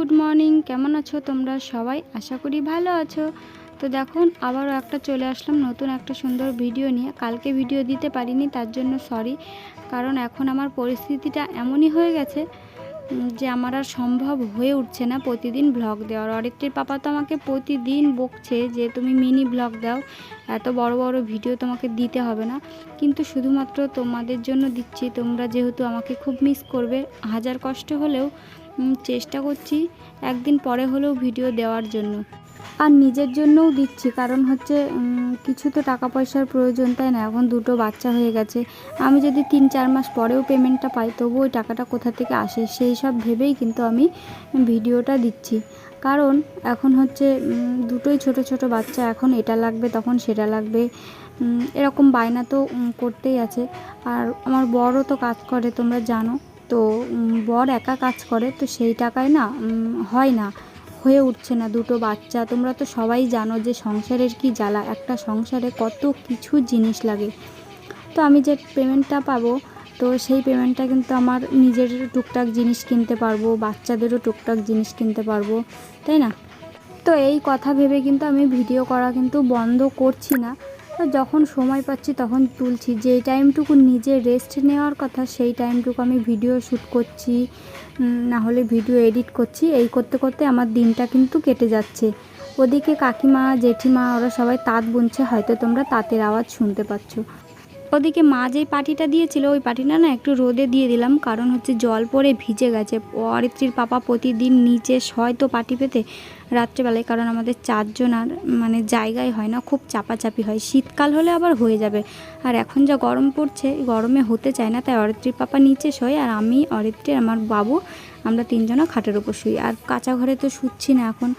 Good morning. কেমন আছো তোমরা সবাই? আশা করি ভালো আছো। তো দেখুন, আবারও একটা চলে আসলাম নতুন একটা সুন্দর ভিডিও নিয়ে। কালকে ভিডিও দিতে পারিনি, তার জন্য সরি। কারণ এখন আমার পরিস্থিতিটা এমনই হয়ে গেছে যে আমার আর সম্ভব হয়ে উঠছে না প্রতিদিন ব্লগ দেওয়ার। অরিত্রের পাপা তো আমাকে প্রতিদিন বকছে যে, তুমি মিনি ব্লগ দাও। এত বড় বড় ভিডিও তোমাকে দিতে হবে না। কিন্তু শুধুমাত্র তোমাদের জন্য দিচ্ছি। তোমরা যেহেতু আমাকে খুব মিস করবে, হাজার কষ্ট হলেও চেষ্টা করছি একদিন পরে হলেও ভিডিও দেওয়ার জন্য। আর নিজের জন্যও দিচ্ছি, কারণ হচ্ছে কিছু তো টাকা পয়সার প্রয়োজন, তাই না? এখন দুটো বাচ্চা হয়ে গেছে। আমি যদি তিন চার মাস পরেও পেমেন্টটা পাই তবু ওই টাকাটা কোথা থেকে আসে? সেই সব ভেবেই কিন্তু আমি ভিডিওটা দিচ্ছি। কারণ এখন হচ্ছে দুটোই ছোট ছোট বাচ্চা, এখন এটা লাগবে, তখন সেটা লাগবে। এরকম বায়না তো করতেই আছে। আর আমার বড়ও তো কাজ করে, তোমরা জানো। তো বর একা কাজ করে, তো সেই টাকায় না হয় না, হয়ে উঠছে না দুটো বাচ্চা। তোমরা তো সবাই জানো যে সংসারের কি জ্বালা, একটা সংসারে কত কিছু জিনিস লাগে। তো আমি যে পেমেন্টটা পাবো, তো সেই পেমেন্টটা কিন্তু আমার নিজের টুকটাক জিনিস কিনতে পারব, বাচ্চাদেরও টুকটাক জিনিস কিনতে পারব, তাই না? তো এই কথা ভেবে কিন্তু আমি ভিডিও করা কিন্তু বন্ধ করছি না। যখন সময় পাচ্ছি তখন তুলছি। যেই টাইমটুকু নিজে রেস্ট নেওয়ার কথা, সেই টাইমটুকু আমি ভিডিও শ্যুট করছি না হলে ভিডিও এডিট করছি। এই করতে করতে আমার দিনটা কিন্তু কেটে যাচ্ছে। ওদিকে কাকিমা, জেঠিমা, ওরা সবাই তাঁত বুনছে, হয়তো তোমরা তাঁতের আওয়াজ শুনতে পাচ্ছ। ওদিকে মা যেই পাটিটা দিয়েছিল, ওই পাটিটা না একটু রোদে দিয়ে দিলাম, কারণ হচ্ছে জল পড়ে ভিজে গেছে। অরিত্রীর পাপা প্রতিদিন নিচে শয় তো পাটি পেতে রাত্রেবেলায়, কারণ আমাদের চারজন আর মানে জায়গায় হয় না, খুব চাপাচাপি হয়। শীতকাল হলে আবার হয়ে যাবে। আর এখন যা গরম পড়ছে, গরমে হতে চায় না, তাই অরিত্রীর পাপা নিচে শোয় আর আমি, অরিত্রী, আমার বাবু, আমরা তিনজনা খাটের উপর শুই। আর কাঁচা ঘরে তো শুচ্ছি না এখন।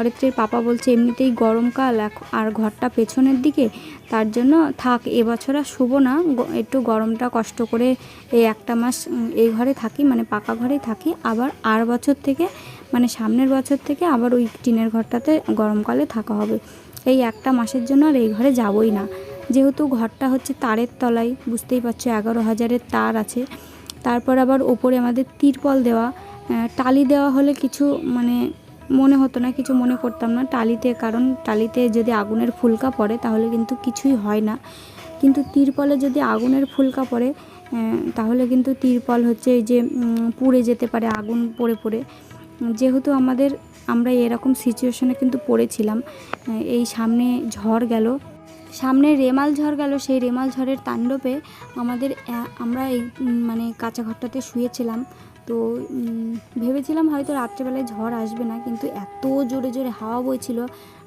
অরিত্রীর পাপা বলছে, এমনিতেই গরমকাল আর ঘরটা পেছনের দিকে, তার জন্য থাক এবছর আর শুবো না। একটু গরমটা কষ্ট করে এই একটা মাস এই ঘরে থাকি মানে পাকা ঘরেই থাকি। আবার আর বছর থেকে মানে সামনের বছর থেকে আবার ওই টিনের ঘরটাতে গরমকালে থাকা হবে। এই একটা মাসের জন্য আর এই ঘরে যাবই না। যেহেতু ঘরটা হচ্ছে তারের তলায়, বুঝতেই পারছ এগারো হাজারের তার আছে। তারপর আবার ওপরে আমাদের তিরপল দেওয়া। টালি দেওয়া হলে কিছু মানে মনে হতো না, কিছু মনে করতাম না টালিতে, কারণ টালিতে যদি আগুনের ফুলকা পড়ে তাহলে কিন্তু কিছুই হয় না। কিন্তু তিরপলে যদি আগুনের ফুলকা পড়ে তাহলে কিন্তু তিরপল হচ্ছে এই যে পুড়ে যেতে পারে, আগুন পড়ে পড়ে। যেহেতু আমাদের, আমরা এরকম সিচুয়েশনে কিন্তু পড়েছিলাম এই সামনে ঝড় গেল। সামনে রেমাল ঝড় গেল, সেই রেমাল ঝড়ের তাণ্ডবে আমাদের আমরা এই মানে কাঁচা ঘরটাতে শুয়েছিলাম। তো ভেবেছিলাম হয়তো রাত্রেবেলায় ঝড় আসবে না, কিন্তু এত জোরে জোরে হাওয়া বইছিল।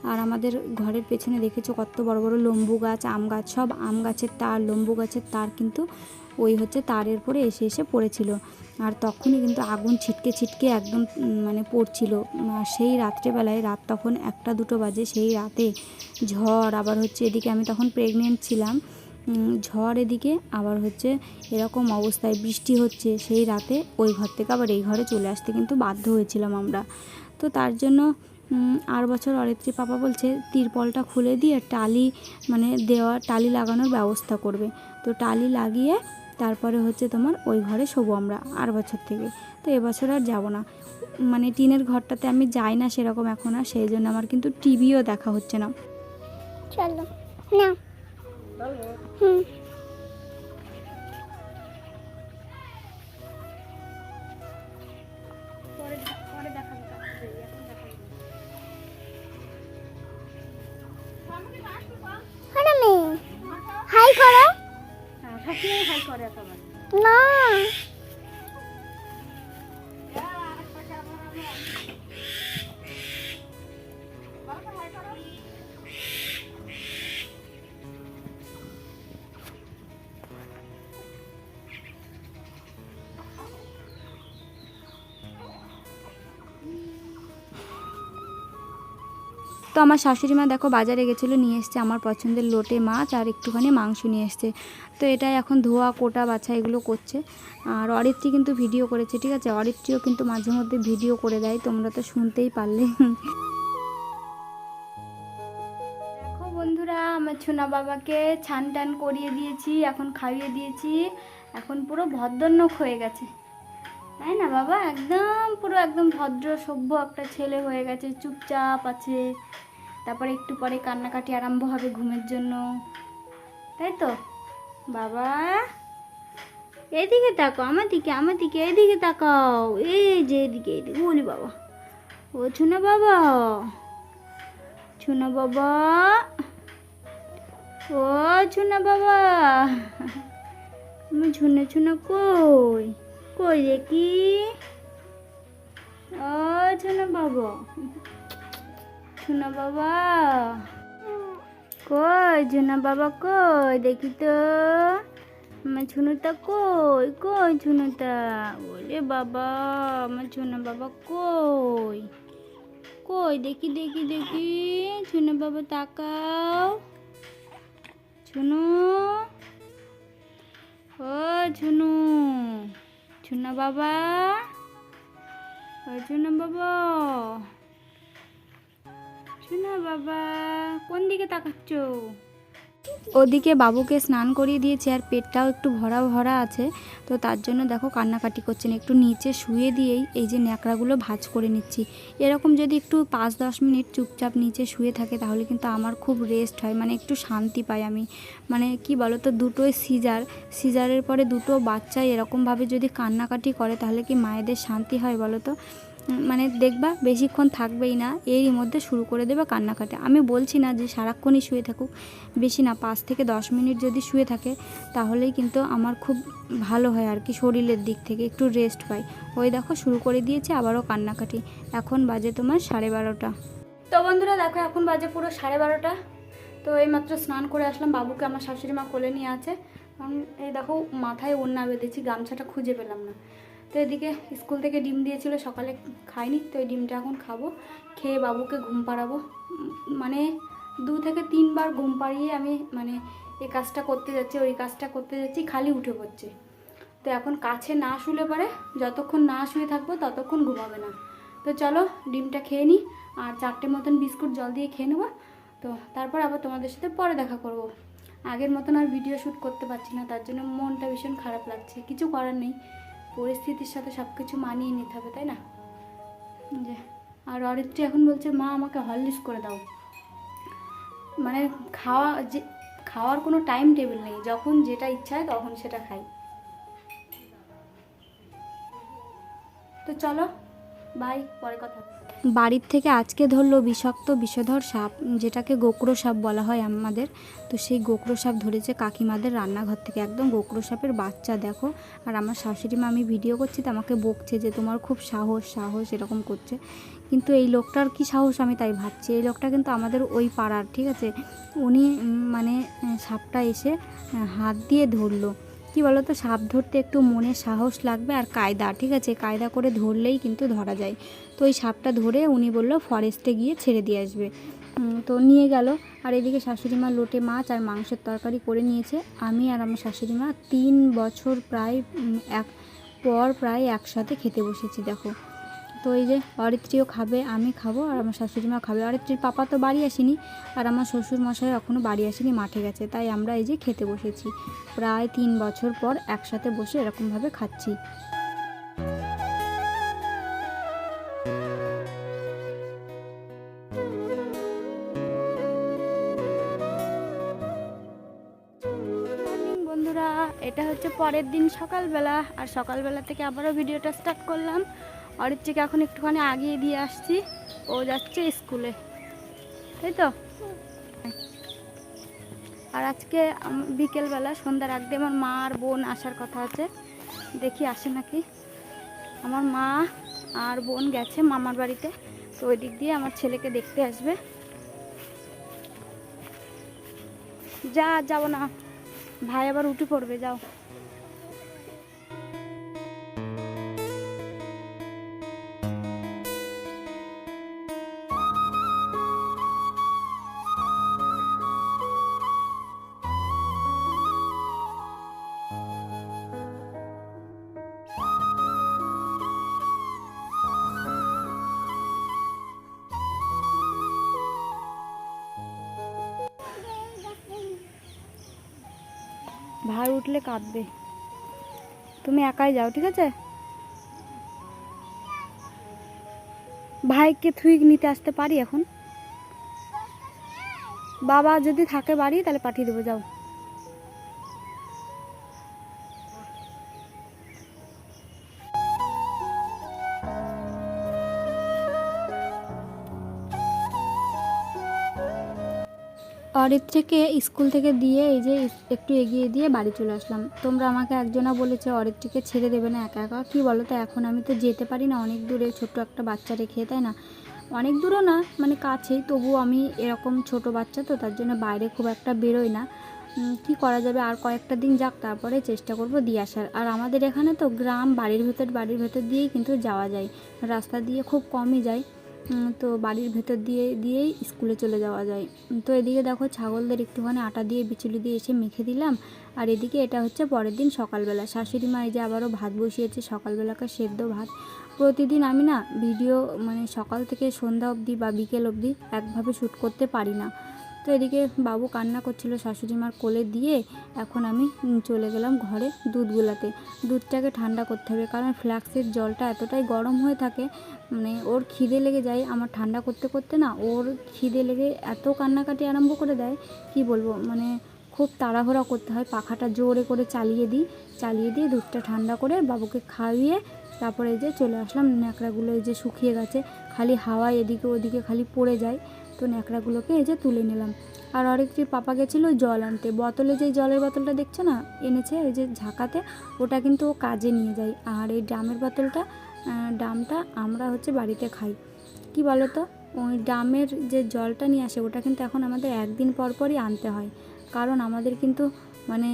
আর আমাদের ঘরের পেছনে দেখেছ কত বড় বড় লম্বু গাছ, আম গাছ, সব আম গাছের তার, লম্বু গাছের তার কিন্তু ওই হচ্ছে তারের পরে এসে এসে পড়েছিল। আর তখনই কিন্তু আগুন ছিটকে ছিটকে একদম মানে পড়ছিল। সেই রাত্রেবেলায়, রাত তখন একটা দুটো বাজে, সেই রাতে ঝড় আবার হচ্ছে এদিকে আমি তখন প্রেগনেন্ট ছিলাম। ঝড় এদিকে আবার হচ্ছে এরকম অবস্থায় বৃষ্টি হচ্ছে, সেই রাতে ওই ঘর থেকে আবার এই ঘরে চলে আসতে কিন্তু বাধ্য হয়েছিলাম আমরা। তো তার জন্য আর বছর অরিত্রী পাপা বলছে, তিরপলটা খুলে দিয়ে টালি মানে দেওয়া, টালি লাগানোর ব্যবস্থা করবে। তো টালি লাগিয়ে তারপরে হচ্ছে তোমার ওই ঘরে শোবো আমরা আর বছর থেকে। তো এবছর আর যাব না। মানে টিনের ঘরটাতে আমি যাই না সেরকম এখন আর, সেই জন্য আমার কিন্তু টিভিও দেখা হচ্ছে না। চলো না হুম। না। তো আমার শাশুড়ি মা দেখো বাজারে গেছিল, নিয়ে এসছে আমার পছন্দের লোটে মাছ আর একটুখানি মাংস নিয়ে এসছে। তো এটাই এখন ধোয়া, কোটা, বাছা এগুলো করছে। আর অরিত্রী কিন্তু ভিডিও করেছে, ঠিক আছে? অরিত্রীও কিন্তু মাঝে মধ্যে ভিডিও করে দেয়, তোমরা তো শুনতেই পারলে। বন্ধুরা, আমার ছোনা বাবাকে ছান টান করিয়ে দিয়েছি, এখন খাইয়ে দিয়েছি। এখন পুরো ভদ্রন্নক হয়ে গেছে। তাই না বাবা? একদম পুরো একদম ভদ্র, সভ্য একটা ছেলে হয়ে গেছে, চুপচাপ আছে। তারপরে একটু পরে কান্নাকাটি আরম্ভ হবে ঘুমের জন্য। তাই তো? বাবা! এদিকে তাকাও, আমার দিকে আমার দিকে, এদিকে তাকাও। এই যে এদিকে এদিকে। বলি বাবা। ও ছুনা বাবা। ছুনা বাবা। ও ছুনা বাবা। আমি ছুনে ছুনে কই? কই দেখি ও ছুনা বাবা। ছুনা বাবা। কই ঝুনা বাবা কই? দেখি তো। আমার ঝুনুটা কই? কই ঝুনুটা? ওরে বাবা, আমার ঝুনা বাবা কই? কই? দেখি দেখি দেখি। ঝুনা বাবা, তাকাও। ঝুনু। ও ঝুনু। ঝুনা বাবা। ও ঝুনা বাবা। বাবা, কোন দিকে তাকাচ্ছ? ওদিকে বাবুকে স্নান করিয়ে দিয়েছি আর পেটটাও একটু ভরা ভরা আছে, তো তার জন্য দেখো কান্নাকাটি করছেন। একটু নিচে শুয়ে দিয়েই এই যে ন্যাকড়াগুলো ভাজ করে নিচ্ছি। এরকম যদি একটু পাঁচ দশ মিনিট চুপচাপ নিচে শুয়ে থাকে, তাহলে কিন্তু আমার খুব রেস্ট হয় মানে একটু শান্তি পাই আমি। মানে কি বলো তো দুটোই সিজার সিজারের পরে দুটো বাচ্চা এরকমভাবে যদি কান্নাকাটি করে, তাহলে কি মায়েদের শান্তি হয় বলো তো মানে দেখবা বেশিক্ষণ থাকবেই না, এরই মধ্যে শুরু করে দেবে কান্নাকাটি। আমি বলছি না যে সারাক্ষণই শুয়ে থাকুক, বেশি না, পাঁচ থেকে দশ মিনিট যদি শুয়ে থাকে, তাহলেই কিন্তু আমার খুব ভালো হয় আর কি শরীরের দিক থেকে, একটু রেস্ট পাই। ওই দেখো শুরু করে দিয়েছে আবারও কান্নাকাটি। এখন বাজে তোমার সাড়ে বারোটা। তো বন্ধুরা দেখো এখন বাজে পুরো সাড়ে বারোটা। তো এইমাত্র স্নান করে আসলাম, বাবুকে আমার শাশুড়ি মা কোলে নিয়ে আছে। এই দেখো মাথায় ওড়না বেঁধেছি, গামছাটা খুঁজে পেলাম না। তো এদিকে স্কুল থেকে ডিম দিয়েছিল, সকালে খাইনি, তো এই ডিমটা এখন খাব। খেয়ে বাবুকে ঘুম পাড়াবো। মানে দু থেকে তিনবার ঘুম পাড়িয়ে আমি মানে এই কাজটা করতে যাচ্ছি, ওই কাজটা করতে যাচ্ছি, খালি উঠে পড়ছে। তো এখন কাছে না শুলে পারে, যতক্ষণ না শুয়ে থাকব ততক্ষণ ঘুমাবে না। তো চলো ডিমটা খেয়ে নিই আর চারটে মতন বিস্কুট জল দিয়ে খেয়ে নেব। তো তারপর আবার তোমাদের সাথে পরে দেখা করব। আগের মতন আর ভিডিও শ্যুট করতে পারছি না, তার জন্য মনটা ভীষণ খারাপ লাগছে, কিছু করার নেই। পরিস্থিতির সাথে সব কিছু মানিয়ে নিতে হবে, তাই না? যে, আর অরিত্রী এখন বলছে, মা, আমাকে হরলিক্স করে দাও। মানে খাওয়া যে, খাওয়ার কোনো টাইম টেবিল নেই। যখন যেটা ইচ্ছা হয় তখন সেটা খাই। তো চলো বাই পরে কথা বাড়ির থেকে আজকে ধরলো বিষাক্ত বিষধর সাপ, যেটাকে গোকরো সাপ বলা হয় আমাদের। তো সেই গোকরো সাপ ধরেছে কাকিমাদের রান্নাঘর থেকে। একদম গোকরো সাপের বাচ্চা, দেখো। আর আমার শাশুড়ি মা, আমি ভিডিও করছি, তো আমাকে বকছে যে তোমার খুব সাহস সাহস এরকম করছে। কিন্তু এই লোকটার কি সাহস আমি তাই ভাবছি? এই লোকটা কিন্তু আমাদের ওই পাড়ার, ঠিক আছে? উনি মানে সাপটা এসে হাত দিয়ে ধরলো। কি বলো তো সাপ ধরতে একটু মনে সাহস লাগবে আর কায়দা, ঠিক আছে? কায়দা করে ধরলেই কিন্তু ধরা যায়। তো ওই সাপটা ধরে উনি বলল, ফরেস্টে গিয়ে ছেড়ে দিয়ে আসবে। তো নিয়ে গেল। আর এদিকে শাশুড়ি মা লোটে মাছ আর মাংসের তরকারি করে নিয়েছে। আমি আর আমার শাশুড়ি মা তিন বছর প্রায় এক, পর প্রায় একসাথে খেতে বসেছি, দেখো। তো এই যে অরিত্রীও খাবে, আমি খাব আর আমার শাশুড়ি মা খাবে। অরিত্রীর পাপা তো বাড়ি আসেনি আর আমার শ্বশুর মশাই এখনও বাড়ি আসেনি, মাঠে গেছে। তাই আমরা এই যে খেতে বসেছি। প্রায় তিন বছর পর একসাথে বসে এরকমভাবে খাচ্ছি। এটা হচ্ছে পরের দিন সকালবেলা। আর সকালবেলা থেকে আবারও ভিডিওটা স্টার্ট করলাম। অরিত্রিকে এখন একটুখানি আগিয়ে দিয়ে আসছি। ও যাচ্ছে স্কুলে। তাই তো? আর আজকে বিকেলবেলা, সন্ধ্যার আগ আমার মা আর বোন আসার কথা আছে। দেখি আসে নাকি? আমার মা আর বোন গেছে মামার বাড়িতে। তো ওই দিক দিয়ে আমার ছেলেকে দেখতে আসবে। যা যাব না। ভাই আবার উঠে পড়বে, যাও। ভাই উঠলে কাঁদবে। তুমি একাই যাও, ঠিক আছে? ভাইকে থুইক নিতে আসতে পারি এখন? বাবা যদি থাকে বাড়ি, তাহলে পাঠিয়ে দেবো, যাও। অরিত্রীকে স্কুল থেকে দিয়ে এই যে একটু এগিয়ে দিয়ে বাড়ি চলে আসলাম। তোমরা আমাকে একজনা বলেছে, অরিত্রীকে ছেড়ে দেবে না একা একা। কী বলো তো, এখন আমি তো যেতে পারি না, অনেক দূরে ছোট্ট একটা বাচ্চা রেখে, তাই না? অনেক দূরও না মানে কাছেই, তবুও আমি এরকম ছোট বাচ্চা তো, তার জন্য বাইরে খুব একটা বেরোই না। কি করা যাবে, আর কয়েকটা দিন যাক, তারপরে চেষ্টা করব দিয়ে আসার। আর আমাদের এখানে তো গ্রাম, বাড়ির ভেতর বাড়ির ভেতর দিয়েই কিন্তু যাওয়া যায়। রাস্তা দিয়ে খুব কমই যায়। তো বাড়ির ভেতর দিয়ে, দিয়েই স্কুলে চলে যাওয়া যায়। তো এদিকে দেখো ছাগলদের একটুখানি আটা দিয়ে, বিচুলি দিয়ে এসে মেখে দিলাম। আর এদিকে এটা হচ্ছে পরের দিন সকালবেলা। শাশুড়ি মা এই যে আবারও ভাত বসিয়েছে, সকালবেলাকার সেদ্ধ ভাত। প্রতিদিন আমি না ভিডিও মানে সকাল থেকে সন্ধ্যা অবধি বা বিকেল অবধি একভাবে শ্যুট করতে পারি না। তো এদিকে বাবু কান্না করছিল শাশুড়ি মার কোলে দিয়ে। এখন আমি চলে গেলাম ঘরে দুধ দুধটাকে ঠান্ডা করতে হবে, কারণ ফ্ল্যাক্সের জলটা এতটাই গরম হয়ে থাকে মানে ওর খিদে লেগে যায়। আমার ঠান্ডা করতে করতে না ওর খিদে লেগে এত কান্নাকাটি আরম্ভ করে দেয়, কি বলব? মানে খুব তাড়াহুড়া করতে হয়, পাখাটা জোরে করে চালিয়ে দিই, চালিয়ে দিয়ে দুধটা ঠান্ডা করে বাবুকে খাইয়ে তারপরে যে চলে আসলাম ন্যাকড়াগুলো এই যে শুকিয়ে গেছে, খালি হাওয়া এদিকে ওদিকে খালি পড়ে যায়। তো ন্যাকড়াগুলোকে এই যে তুলে নিলাম। আর আরেকটি পাপা গেছিল জল আনতে। বোতলে যে জলের বোতলটা দেখছ না? এনেছে ওই যে ঝাঁকাতে। ওটা কিন্তু ও কাজে নিয়ে যায়। আর এই ড্রামের বোতলটা ড্রামটা আমরা হচ্ছে বাড়িতে খাই। কি বলো তো ওই ড্রামের যে জলটা নিয়ে আসে, ওটা কিন্তু এখন আমাদের একদিন পর পরই আনতে হয়। কারণ আমাদের কিন্তু মানে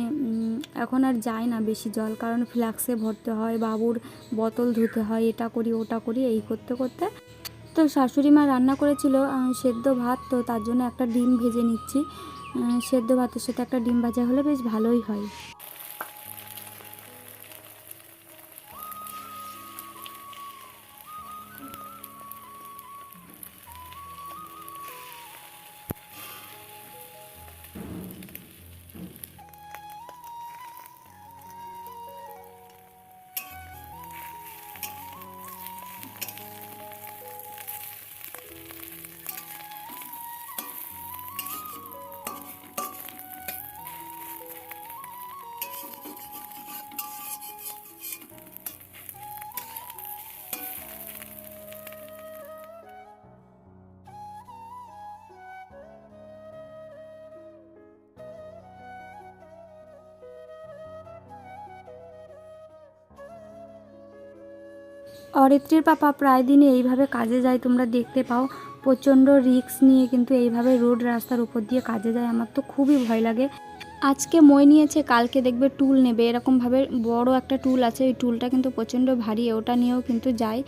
এখন আর যায় না বেশি জল। কারণ ফ্ল্যাক্সে ভরতে হয়, বাবুর বোতল ধুতে হয়, এটা করি, ওটা করি, এই করতে করতে তো শাশুড়ি মা রান্না করেছিল সেদ্ধ ভাত, তো তার জন্য একটা ডিম ভেজে নিচ্ছি। সেদ্ধ ভাতের সাথে একটা ডিম ভাজা হলে বেশ ভালোই হয়। অরিত্রীর পাপা প্রায় দিনে এইভাবে কাজে যায়, তোমরা দেখতে পাও। প্রচণ্ড রিস্ক নিয়ে কিন্তু এইভাবে রোড রাস্তার উপর দিয়ে কাজে যায়, আমার তো খুবই ভয় লাগে। আজকে মই নিয়েছে, কালকে দেখবে টুল নেবে। এরকমভাবে বড় একটা টুল আছে, ওই টুলটা কিন্তু প্রচণ্ড ভারী, ওটা নিয়েও কিন্তু যায়।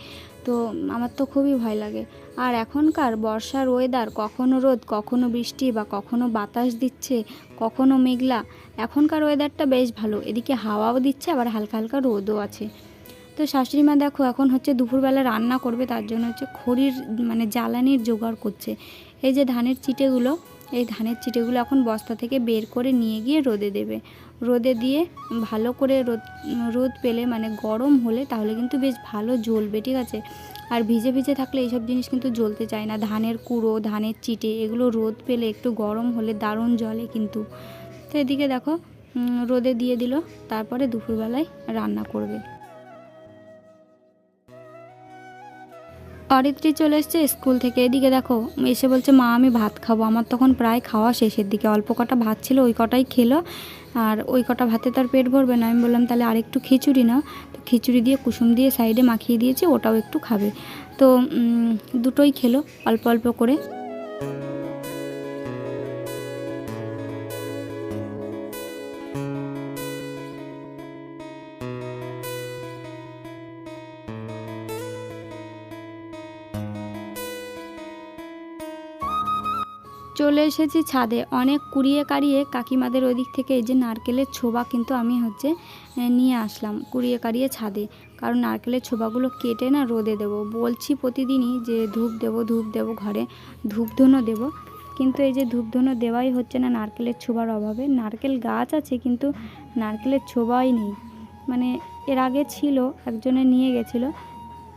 তো আমার তো খুবই ভয় লাগে। আর এখনকার বর্ষার ওয়েদার কখনো রোদ, কখনো বৃষ্টি বা কখনো বাতাস দিচ্ছে, কখনো মেঘলা, এখনকার ওয়েদারটা বেশ ভালো। এদিকে হাওয়াও দিচ্ছে, আবার হালকা হালকা রোদও আছে। তো শাশুড়ি মা দেখো, এখন হচ্ছে দুপুরবেলা রান্না করবে, তার জন্য হচ্ছে খড়ির মানে জ্বালানির জোগাড় করছে। এই যে ধানের চিটেগুলো, এই ধানের চিটেগুলো এখন বস্তা থেকে বের করে নিয়ে গিয়ে রোদে দেবে। রোদে দিয়ে ভালো করে রোদ রোদ পেলে মানে গরম হলে তাহলে কিন্তু বেশ ভালো জ্বলবে, ঠিক আছে? আর ভিজে ভিজে থাকলে এইসব জিনিস কিন্তু জ্বলতে চায় না। ধানের কুড়ো, ধানের চিটে, এগুলো রোদ পেলে একটু গরম হলে দারুণ জ্বলে কিন্তু। তো এদিকে দেখো রোদে দিয়ে দিল, তারপরে দুপুরবেলায় রান্না করবে। অরিত্রী চলে এসছে স্কুল থেকে। এদিকে দেখো, এসে বলছে, মা, আমি ভাত খাব। আমার তখন প্রায় খাওয়া শেষের দিকে। অল্প কটা ভাত ছিল, ওই কটাই খেলো। আর ওই কটা ভাতে তার পেট ভরবে না। আমি বললাম, তাহলে আরেকটু খিচুড়ি না তো খিচুড়ি দিয়ে কুসুম দিয়ে সাইডে মাখিয়ে দিয়েছি, ওটাও একটু খাবে। তো দুটোই খেলো, অল্প অল্প করে। চলে এসেছি ছাদে। অনেক কুড়িয়ে কাড়িয়ে কাকিমাদের ওই দিক থেকে এই যে নারকেলের ছোবা কিন্তু আমি হচ্ছে নিয়ে আসলাম কুড়িয়ে কাড়িয়ে ছাদে। কারণ নারকেলের ছোবাগুলো কেটে না রোদে দেবো। বলছি প্রতিদিনই যে ধূপ দেবো ধূপ দেবো ঘরে ধূপধুনো দেবো। কিন্তু এই যে ধূপধুনো দেওয়াই হচ্ছে না নারকেলের ছোবার অভাবে। নারকেল গাছ আছে কিন্তু নারকেলের ছোবাই নেই। মানে এর আগে ছিল, একজনে নিয়ে গেছিল।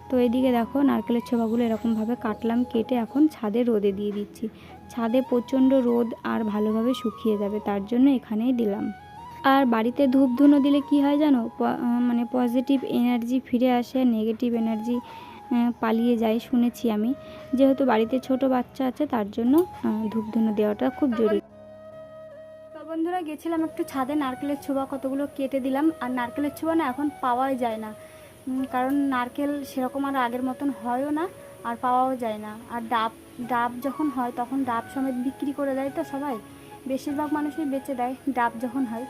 তো এদিকে দেখো নারকেলের ছোবাগুলো এরকমভাবে কাটলাম, কেটে এখন ছাদে রোদে দিয়ে দিচ্ছি। ছাদে প্রচণ্ড রোদ আর ভালোভাবে শুকিয়ে যাবে তার জন্য এখানেই দিলাম। আর বাড়িতে ধূপ ধুনো দিলে কি হয় জানো? মানে পজিটিভ এনার্জি ফিরে আসে নেগেটিভ এনার্জি পালিয়ে যায় শুনেছি আমি। যেহেতু বাড়িতে ছোট বাচ্চা আছে তার জন্য আহ, ধূপ ধুনো দেওয়াটা খুব জরুরি। বন্ধুরা গেছিলাম একটু ছাদে নারকেলের ছোবা কতগুলো কেটে দিলাম। আর নারকেলের ছোবা না এখন পাওয়াই যায় না। কারণ নারকেল সেরকম আর আগের মতন হয়ও না আর পাওয়াও যায় না। আর ডাব ডাব যখন হয়, তখন ডাব সমেত বিক্রি করে দেয় তো সবাই? বেশিরভাগ মানুষই বেচে দেয় ডাব যখন হয়।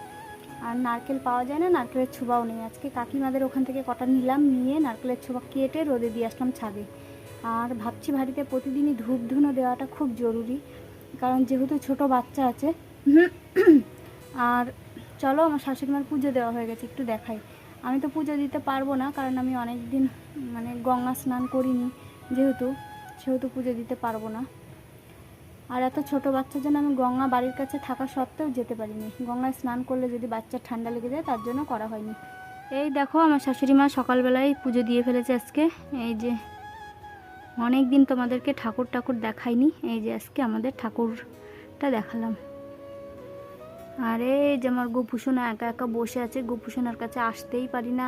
আর নারকেল পাওয়া যায় না, নারকেলের ছোবাও নেই। আজকে কাকিমাদের ওখান থেকে কটা নিলাম, নিয়ে নারকেলের ছোবা কেটে রোদে দিয়ে আসলাম ছাদে। আর ভাবছি বাড়িতে প্রতিদিনই ধূপ ধুনো দেওয়াটা খুব জরুরি, কারণ যেহেতু ছোট বাচ্চা আছে। আর চলো, আমার শাশুড়ি মার পুজো দেওয়া হয়ে গেছে, একটু দেখাই। আমি তো পুজো দিতে পারব না, কারণ আমি অনেক দিন মানে গঙ্গা স্নান করিনি, যেহেতু। সেহেতু পুজো দিতে পারব না। আর এত ছোট বাচ্চার জন্য আমি গঙ্গা বাড়ির কাছে থাকা সত্ত্বেও যেতে পারিনি। গঙ্গায় স্নান করলে যদি বাচ্চার ঠান্ডা লেগে যায়, তার জন্য করা হয়নি। এই দেখো, আমার শাশুড়ি মা সকালবেলায় পুজো দিয়ে ফেলেছে আজকে। এই যে অনেক দিন তোমাদেরকে ঠাকুর ঠাকুর দেখাইনি। এই যে আজকে আমাদের ঠাকুরটা দেখালাম। আর এই যে আমার গোপুসোনা একা একা বসে আছে, গোপুসোনার কাছে আসতেই পারি না।